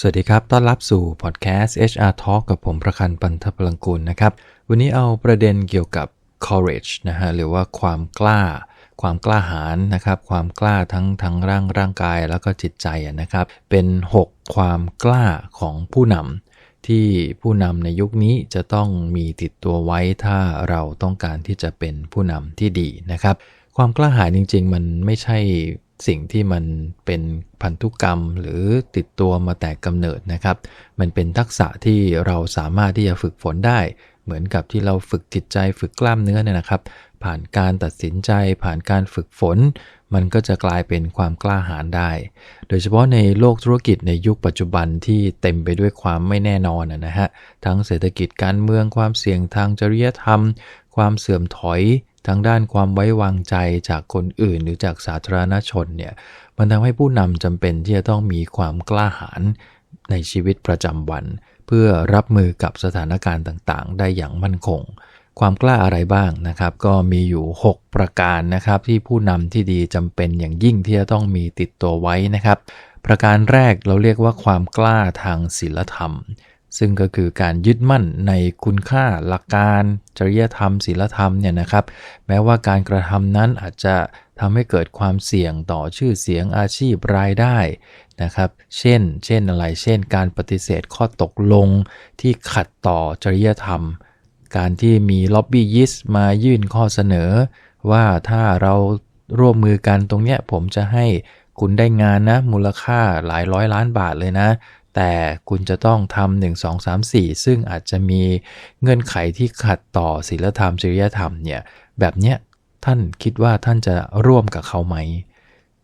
สวัสดีครับ ต้อนรับสู่พอดแคสต์ HR Talk กับผมประคันปันทพลังกุลนะครับ วันนี้เอาประเด็นเกี่ยวกับ courage นะฮะ หรือว่าความกล้า ความกล้าหาญนะครับ ความกล้าทั้งทั้งร่างร่างกายแล้วก็จิตใจนะครับ เป็น 6 ความกล้าของผู้นำที่ผู้นำในยุคนี้จะต้องมีติดตัวไว้ถ้าเราต้องการที่จะเป็นผู้นำที่ดีนะครับ ความกล้าหาญจริง ๆ มันไม่ใช่ สิ่งที่มันเป็นพันธุกรรมหรือติดตัวมาแต่กำเนิดนะครับ มันเป็นทักษะที่เราสามารถที่จะฝึกฝนได้ เหมือนกับที่เราฝึกจิตใจฝึกกล้ามเนื้อเนี่ยนะครับ ผ่านการตัดสินใจผ่านการฝึกฝน มันก็จะกลายเป็นความกล้าหาญได้ โดยเฉพาะในโลกธุรกิจในยุคปัจจุบันที่เต็มไปด้วยความไม่แน่นอนนะฮะทั้งเศรษฐกิจการเมืองความเสี่ยงทางจริยธรรม ความเสื่อมถอย ทางด้านความไว้วางใจจากคนอื่น หรือจากสาธารณชนเนี่ยมันทำให้ผู้นำจำเป็นที่จะต้องมีความกล้าหาญในชีวิตประจำวัน เพื่อรับมือกับสถานการณ์ต่างๆ ได้อย่างมั่นคง ความกล้าอะไรบ้างนะครับ ก็มีอยู่ 6 ประการนะครับ ที่ผู้นำที่ดีจำเป็นอย่างยิ่งที่จะต้องมีติดตัวไว้นะครับ ประการแรกเราเรียกว่าความกล้าทางศีลธรรม ซึ่งก็คือการยึดมั่นในคุณค่าหลักการ จริยธรรมศีลธรรมเนี่ยนะครับ แม้ว่าการกระทำนั้นอาจจะทำให้เกิดความเสี่ยงต่อชื่อเสียงอาชีพรายได้นะครับ เช่น เช่นอะไร เช่น การปฏิเสธข้อตกลงที่ขัดต่อจริยธรรม การที่มีล็อบบี้ยิสมายื่นข้อเสนอ ว่าถ้าเราร่วมมือกันตรงเนี้ยผมจะให้คุณได้งานนะมูลค่าหลายร้อยล้านบาทเลยนะ แต่คุณจะต้องทำหนึ่งสองสามสี่ซึ่งอาจจะมีเงื่อนไขที่ขัดต่อศีลธรรมจริยธรรมเนี่ยแบบเนี้ยท่านคิดว่าท่านจะร่วมกับเขาไหม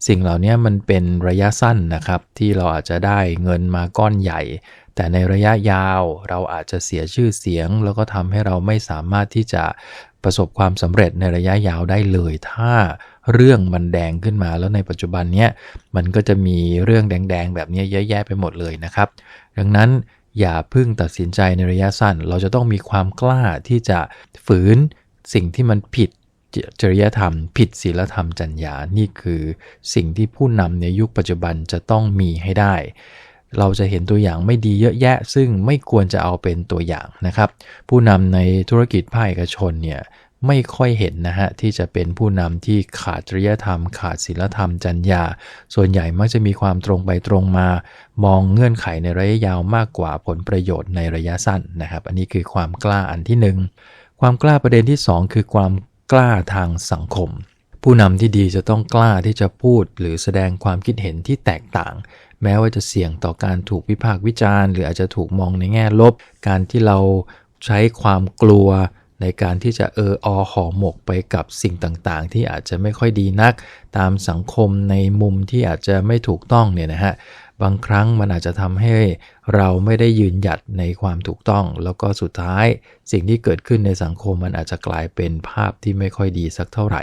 สิ่งเหล่านี้มันเป็นระยะสั้นนะครับ ที่เราอาจจะได้เงินมาก้อนใหญ่ แต่ในระยะยาวเราอาจจะเสียชื่อเสียง แล้วก็ทำให้เราไม่สามารถที่จะประสบความสำเร็จในระยะยาวได้เลย ถ้า เรื่องมันแดงขึ้นมาแล้วในปัจจุบันเนี้ยมันก็จะมีเรื่องแดงๆ แบบนี้เยอะแยะไปหมดเลยนะครับ ดังนั้นอย่าพึ่งตัดสินใจในระยะสั้น เราจะต้องมีความกล้าที่จะฝืนสิ่งที่มันผิดจริยธรรม ผิดศีลธรรมจัญญานี่คือสิ่งที่ผู้นำในยุคปัจจุบันจะต้องมีให้ได้ เราจะเห็นตัวอย่างไม่ดีเยอะแยะ ซึ่งไม่ควรจะเอาเป็นตัวอย่างนะครับ ผู้นำในธุรกิจภาคเอกชนเนี่ย ไม่ค่อยเห็นนะฮะ ที่จะเป็นผู้นำที่ขาดจริยธรรม ขาดศีลธรรมจัญญา ส่วนใหญ่มักจะมีความตรงไปตรงมา มองเงื่อนไขในระยะยาวมากกว่าผลประโยชน์ในระยะสั้นนะครับ อันนี้คือความกล้าอันที่ 1 ความกล้าประเด็นที่ 2 คือความกล้าทางสังคม ผู้นำที่ดีจะต้องกล้าที่จะพูด หรือแสดงความคิดเห็นที่แตกต่าง แม้ว่าจะเสี่ยงต่อการถูกวิพากษ์วิจารณ์ หรืออาจจะถูกมองในแง่ลบ การที่เราใช้ความกลัว ในการที่จะเอออห่อหมกไปกับสิ่งต่างๆ ที่อาจจะไม่ค่อยดีนัก ตามสังคมในมุมที่อาจจะไม่ถูกต้องเนี่ยนะฮะบางครั้งมันอาจจะทำให้เราไม่ได้ยืนหยัดในความถูกต้อง แล้วก็สุดท้ายสิ่งที่เกิดขึ้นในสังคมมันอาจจะกลายเป็นภาพที่ไม่ค่อยดีสักเท่าไหร่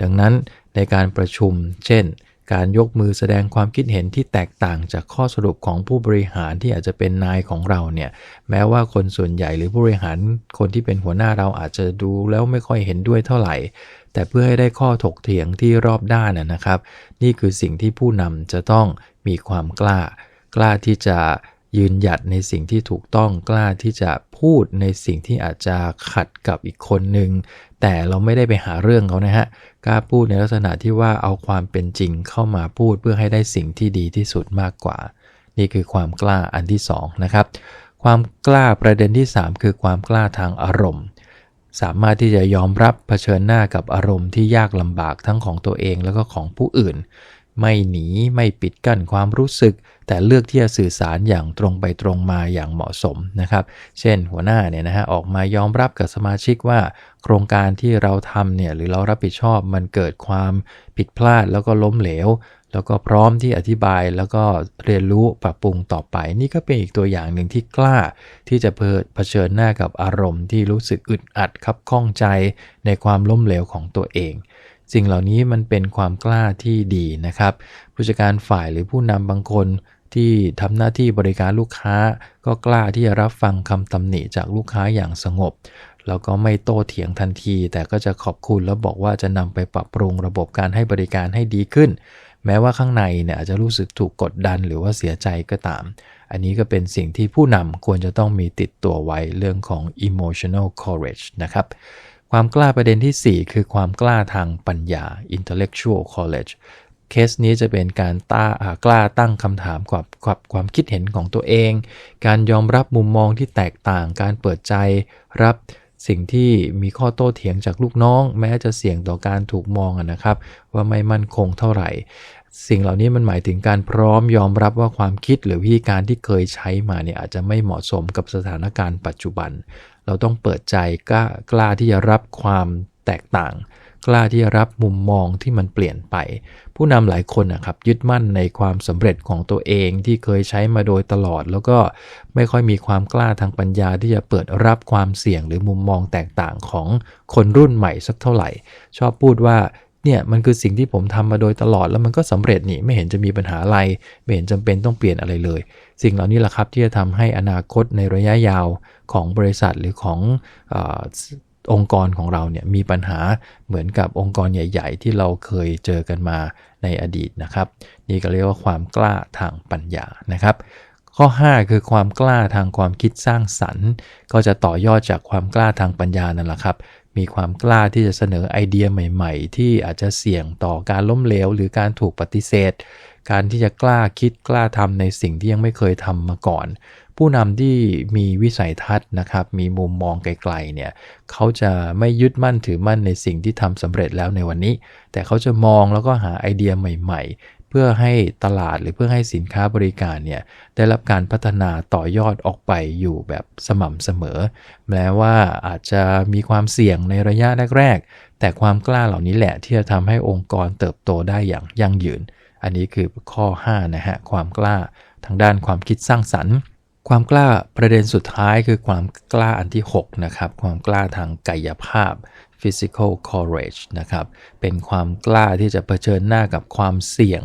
ดังนั้นในการประชุม เช่น การยกมือแสดงความคิดเห็นที่แตกต่างจากข้อสรุปของผู้บริหารที่อาจจะเป็นนายของเราเนี่ยแม้ว่าคนส่วนใหญ่หรือผู้บริหารคนที่เป็นหัวหน้าเราอาจจะดูแล้วไม่ค่อยเห็นด้วยเท่าไหร่ แต่เพื่อให้ได้ข้อถกเถียงที่รอบด้านนะครับ นี่คือสิ่งที่ผู้นำจะต้องมีความกล้า กล้าที่จะ ยืนหยัดในสิ่งที่ถูกต้องกล้าที่จะพูดในสิ่งที่อาจจะขัดกับอีกคนหนึ่งแต่เราไม่ได้ไปหาเรื่องเขานะฮะกล้าพูดในลักษณะที่ว่าเอาความเป็นจริงเข้ามาพูดเพื่อให้ได้สิ่งที่ดีที่สุดมากกว่า นี่คือความกล้าอันที่2นะครับความกล้าประเด็นที่ 3 คือความกล้าทางอารมณ์ สามารถที่จะยอมรับเผชิญหน้ากับอารมณ์ที่ยากลำบากทั้งของตัวเองแล้วก็ของผู้อื่น ไม่หนีไม่ปิดกั้นความรู้สึก แต่เลือกที่จะสื่อสารอย่างตรงไปตรงมาอย่างเหมาะสมนะครับ เช่น หัวหน้าเนี่ยนะฮะออกมายอมรับกับสมาชิกว่า โครงการที่เราทำเนี่ยหรือเรารับผิดชอบมันเกิดความผิดพลาดแล้วก็ล้มเหลวแล้วก็พร้อมที่อธิบายแล้วก็เรียนรู้ปรับปรุงต่อไป นี่ก็เป็นอีกตัวอย่างหนึ่งที่กล้า ที่จะเผชิญหน้ากับอารมณ์ที่รู้สึกอึดอัดคับข้องใจในความล้มเหลวของตัวเอง สิ่งเหล่านี้มันเป็นความกล้าที่ดีนะครับ ผู้จัดการฝ่ายหรือผู้นำบางคนที่ทำหน้าที่บริการลูกค้า ก็กล้าที่จะรับฟังคำตำหนิจากลูกค้าอย่างสงบ แล้วก็ไม่โต้เถียงทันที แต่ก็จะขอบคุณแล้วบอกว่าจะนำไปปรับปรุงระบบการให้บริการให้ดีขึ้น แม้ว่าข้างในเนี่ยอาจจะรู้สึกถูกกดดันหรือว่าเสียใจก็ตาม อันนี้ก็เป็นสิ่งที่ผู้นำควรจะต้องมีติดตัวไว้เรื่องของ emotional courage นะครับ ความกล้าประเด็นที่ 4 คือความกล้าทางปัญญา intellectual courage เคสนี้จะเป็นการต้ากล้าตั้งคำถามกับกับความคิดเห็นของตัวเอง การยอมรับมุมมองที่แตกต่าง การเปิดใจรับสิ่งที่มีข้อโต้เถียงจากลูกน้อง แม้จะเสี่ยงต่อการถูกมองนะครับ ว่าไม่มั่นคงเท่าไหร่ สิ่งเหล่านี้มันหมายถึงการพร้อมยอมรับว่าความคิดหรือวิธีการที่เคยใช้มาเนี่ยอาจจะไม่เหมาะสมกับสถานการณ์ปัจจุบัน เราต้องเปิดใจกล้ากล้าที่จะรับความแตกต่าง กล้าที่จะรับมุมมองที่มันเปลี่ยนไป ผู้นำหลายคนนะครับยึดมั่นในความสำเร็จของตัวเองที่เคยใช้มาโดยตลอด แล้วก็ไม่ค่อยมีความกล้าทางปัญญาที่จะเปิดรับความเสี่ยงหรือมุมมองแตกต่างของคนรุ่นใหม่สักเท่าไหร่ ชอบพูดว่า เนี่ยมันคือสิ่งที่ผมทำมาโดยตลอดแล้วมันก็สำเร็จนี่ไม่เห็นจะมีปัญหาอะไร ไม่เห็นจำเป็นต้องเปลี่ยนอะไรเลย สิ่งเหล่านี้แหละครับที่จะทำให้อนาคตในระยะยาวของบริษัทหรือของอองค์กรของเราเนี่ยมีปัญหาเหมือนกับองค์กรใหญ่ ๆ ที่เราเคยเจอกันมาในอดีตนะครับ นี่ก็เรียกว่าความกล้าทางปัญญานะครับ ข้อ 5 คือความกล้าทางความคิดสร้างสรรค์ ก็จะต่อยอดจากความกล้าทางปัญญานั่นแหละครับ มีความกล้าที่จะเสนอไอเดียใหม่ๆ ที่อาจจะเสี่ยงต่อการล้มเหลว หรือการถูกปฏิเสธ การที่จะกล้าคิดกล้าทำในสิ่งที่ยังไม่เคยทำมาก่อน ผู้นำที่มีวิสัยทัศน์นะครับ มีมุมมองไกลๆเนี่ยเขาจะไม่ยึดมั่นถือมั่นในสิ่งที่ทำสำเร็จแล้วในวันนี้ แต่เขาจะมองแล้วก็หาไอเดียใหม่ ๆ เพื่อให้ตลาดหรือเพื่อให้สินค้าบริการเนี่ยได้รับการพัฒนาต่อยอดออกไปอยู่แบบสม่ำเสมอ แม้ว่าอาจจะมีความเสี่ยงในระยะแรกๆแต่ความกล้าเหล่านี้แหละที่จะทำให้องค์กรเติบโตได้อย่างยั่งยืน อันนี้คือข้อ 5 นะฮะความกล้าทางด้านความคิดสร้างสรรค์ความกล้าประเด็นสุดท้ายคือความกล้าอันที่ 6 นะครับ ความกล้าทางกายภาพ physical courage นะครับ เป็นความกล้าที่จะเผชิญหน้ากับความเสี่ยง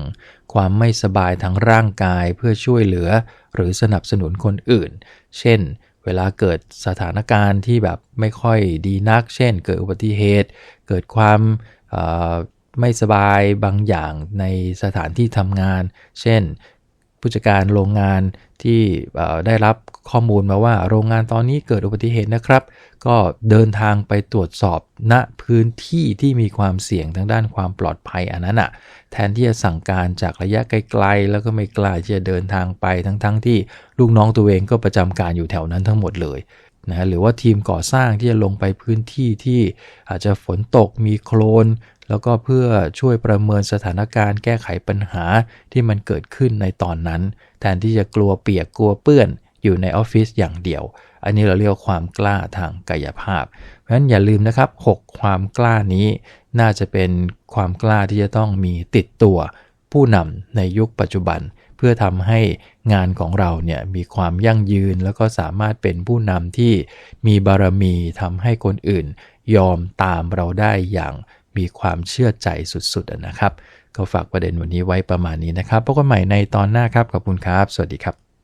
ความไม่สบายทางร่างกายเพื่อช่วยเหลือ หรือสนับสนุนคนอื่น เช่น เวลาเกิดสถานการณ์ที่แบบไม่ค่อยดีนัก เช่น เกิดอุบัติเหตุ เกิดความไม่สบายบางอย่างในสถานที่ทำงาน เช่น ผู้จัดการโรงงานที่ได้รับข้อมูลมาว่าโรงงานตอนนี้เกิดอุบัติเหตุนะครับ ก็เดินทางไปตรวจสอบณพื้นที่ที่มีความเสี่ยงทางด้านความปลอดภัยอันนั้นอะแทนที่จะสั่งการจากระยะไกลๆ แล้วก็ไม่กล้าที่จะเดินทางไปทั้งๆทที่ลูกน้องตัวเองก็ประจำการอยู่แถวนั้นทั้งหมดเลยนะหรือว่าทีมก่อสร้างที่จะลงไปพื้นที่ที่อาจจะฝนตกมีโคลน แล้วก็เพื่อช่วยประเมินสถานการณ์แก้ไขปัญหาที่มันเกิดขึ้นในตอนนั้น แทนที่จะกลัวเปียกกลัวเปื้อนอยู่ในออฟฟิศอย่างเดียว อันนี้เราเรียกว่าความกล้าทางกายภาพ เพราะฉะนั้นอย่าลืมนะครับ 6 ความกล้านี้น่าจะเป็นความกล้าที่จะต้องมีติดตัว ผู้นำในยุคปัจจุบัน เพื่อทำให้งานของเราเนี่ยมีความยั่งยืน แล้วก็สามารถเป็นผู้นำที่มีบารมีทำให้คนอื่น ยอมตามเราได้อย่าง มีความเชื่อใจสุดๆนะครับ ก็ฝากประเด็นวันนี้ไว้ประมาณนี้นะครับพบกันใหม่ในตอนหน้าครับขอบคุณครับ สวัสดีครับ